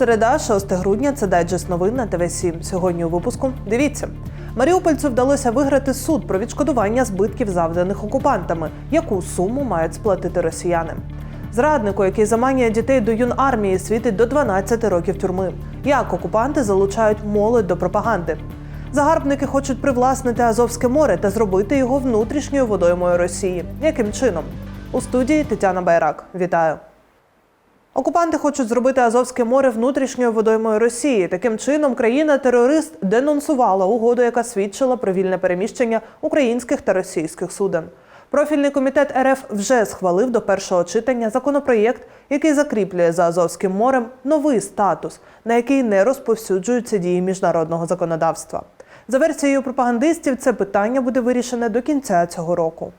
Середа, 6 грудня. Це дайджест новин на ТВ 7 Сьогодні у випуску. Дивіться. Маріупольцю вдалося виграти суд про відшкодування збитків, завданих окупантами. Яку суму мають сплатити росіяни? Зраднику, який заманює дітей до юнармії, світить до 12 років тюрми. Як окупанти залучають молодь до пропаганди? Загарбники хочуть привласнити Азовське море та зробити його внутрішньою водоймою Росії. Яким чином? У студії Тетяна Байрак. Вітаю. Окупанти хочуть зробити Азовське море внутрішньою водоймою Росії. Таким чином, країна-терорист денонсувала угоду, яка свідчила про вільне переміщення українських та російських суден. Профільний комітет РФ вже схвалив до першого читання законопроєкт, який закріплює за Азовським морем новий статус, на який не розповсюджуються дії міжнародного законодавства. За версією пропагандистів, це питання буде вирішене до кінця цього року.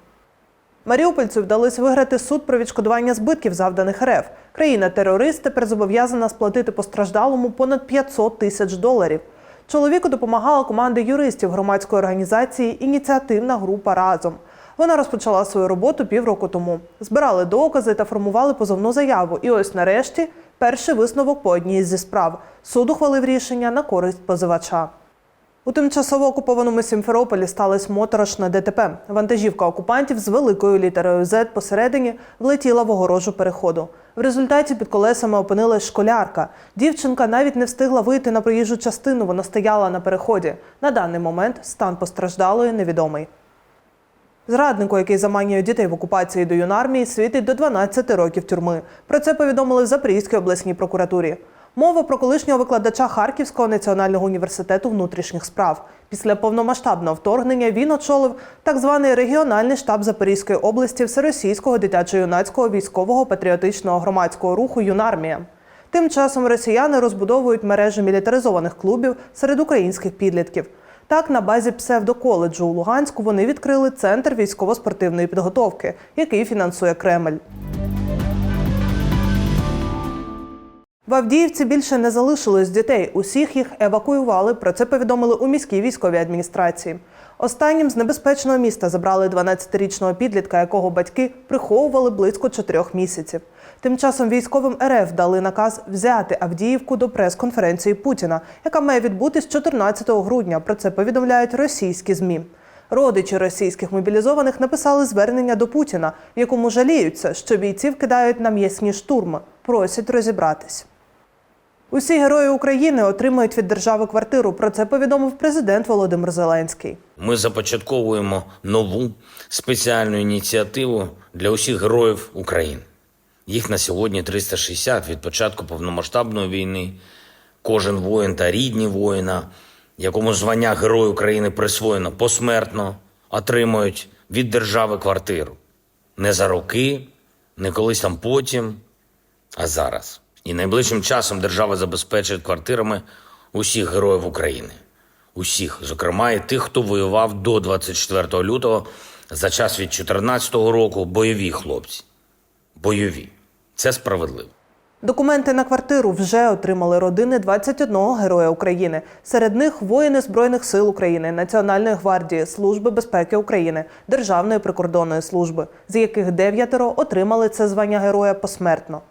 Маріупольцю вдалося виграти суд про відшкодування збитків, завданих РФ. Країна-терорист тепер зобов'язана сплатити постраждалому понад 500 тисяч доларів. Чоловіку допомагала команда юристів громадської організації Ініціативна група разом. Вона розпочала свою роботу півроку тому. Збирали докази та формували позовну заяву. І ось нарешті перший висновок по одній зі справ. Суд ухвалив рішення на користь позивача. У тимчасово окупованому Сімферополі сталося моторошне ДТП. Вантажівка окупантів з великою літерою Z посередині влетіла в огорожу переходу. В результаті під колесами опинилась школярка. Дівчинка навіть не встигла вийти на проїжджу частину, вона стояла на переході. На даний момент стан постраждалої невідомий. Зраднику, який заманює дітей в окупації до юнармії, світить до 12 років тюрми. Про це повідомили в Запорізькій обласній прокуратурі. Мова про колишнього викладача Харківського національного університету внутрішніх справ. Після повномасштабного вторгнення він очолив так званий регіональний штаб Запорізької області Всеросійського дитячо-юнацького військового патріотичного громадського руху Юнармія. Тим часом росіяни розбудовують мережі мілітаризованих клубів серед українських підлітків. Так, на базі псевдоколеджу у Луганську вони відкрили центр військово-спортивної підготовки, який фінансує Кремль. В Авдіївці більше не залишилось дітей. Усіх їх евакуювали. Про це повідомили у міській військовій адміністрації. Останнім з небезпечного міста забрали 12-річного підлітка, якого батьки приховували близько чотирьох місяців. Тим часом військовим РФ дали наказ взяти Авдіївку до прес-конференції Путіна, яка має відбутись 14 грудня. Про це повідомляють російські змі. Родичі російських мобілізованих написали звернення до Путіна, в якому жаліються, що бійців кидають на м'ясні штурми, просять розібратись. Усі герої України отримають від держави квартиру. Про це повідомив президент Володимир Зеленський. Ми започатковуємо нову спеціальну ініціативу для усіх героїв України. Їх на сьогодні 360 від початку повномасштабної війни. Кожен воїн та рідні воїна, якому звання Герой України присвоєно посмертно, отримують від держави квартиру. Не за роки, не колись там потім, а зараз. І найближчим часом держава забезпечить квартирами усіх героїв України. Усіх, зокрема, і тих, хто воював до 24 лютого за час від 2014 року, бойові хлопці. Бойові. Це справедливо. Документи на квартиру вже отримали родини 21 героя України. Серед них воїни Збройних сил України, Національної гвардії, Служби безпеки України, Державної прикордонної служби, з яких дев'ятеро отримали це звання героя посмертно.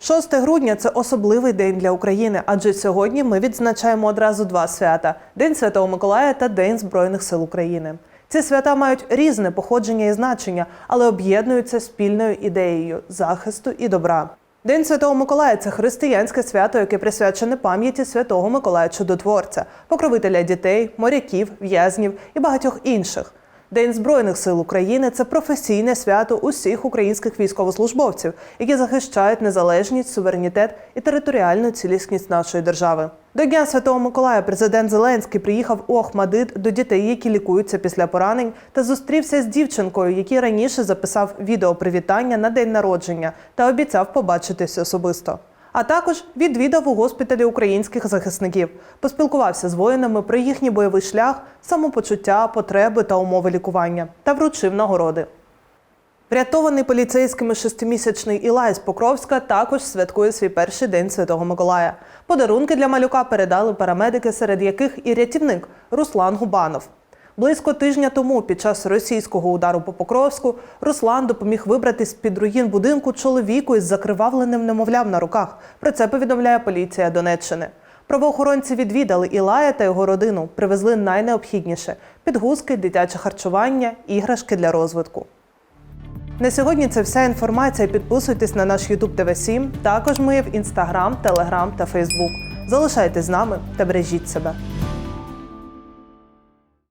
6 грудня це особливий день для України, адже сьогодні ми відзначаємо одразу два свята: День Святого Миколая та День Збройних сил України. Ці свята мають різне походження і значення, але об'єднуються спільною ідеєю захисту і добра. День Святого Миколая це християнське свято, яке присвячене пам'яті Святого Миколая Чудотворця, покровителя дітей, моряків, в'язнів і багатьох інших. День Збройних сил України це професійне свято усіх українських військовослужбовців, які захищають незалежність, суверенітет і територіальну цілісність нашої держави. До Дня Святого Миколая президент Зеленський приїхав у Охмадит до дітей, які лікуються після поранень, та зустрівся з дівчинкою, який раніше записав відео привітання на день народження та обіцяв побачитись особисто. А також відвідав у госпіталі українських захисників, поспілкувався з воїнами про їхній бойовий шлях, самопочуття, потреби та умови лікування та вручив нагороди. Врятований поліцейськими шестимісячний Ілай з Покровська також святкує свій перший день Святого Миколая. Подарунки для малюка передали парамедики, серед яких і рятівник Руслан Губанов. Близько тижня тому, під час російського удару по Покровську, Руслан допоміг вибрати з під руїн будинку чоловіку із закривавленим немовлям на руках. Про це повідомляє поліція Донеччини. Правоохоронці відвідали Ілая та його родину, привезли найнеобхідніше підгузки, дитяче харчування, іграшки для розвитку. На сьогодні це вся інформація. Підписуйтесь на наш YouTube TV 7 Також ми є в Instagram, Telegram та Facebook. Залишайтесь з нами та бережіть себе.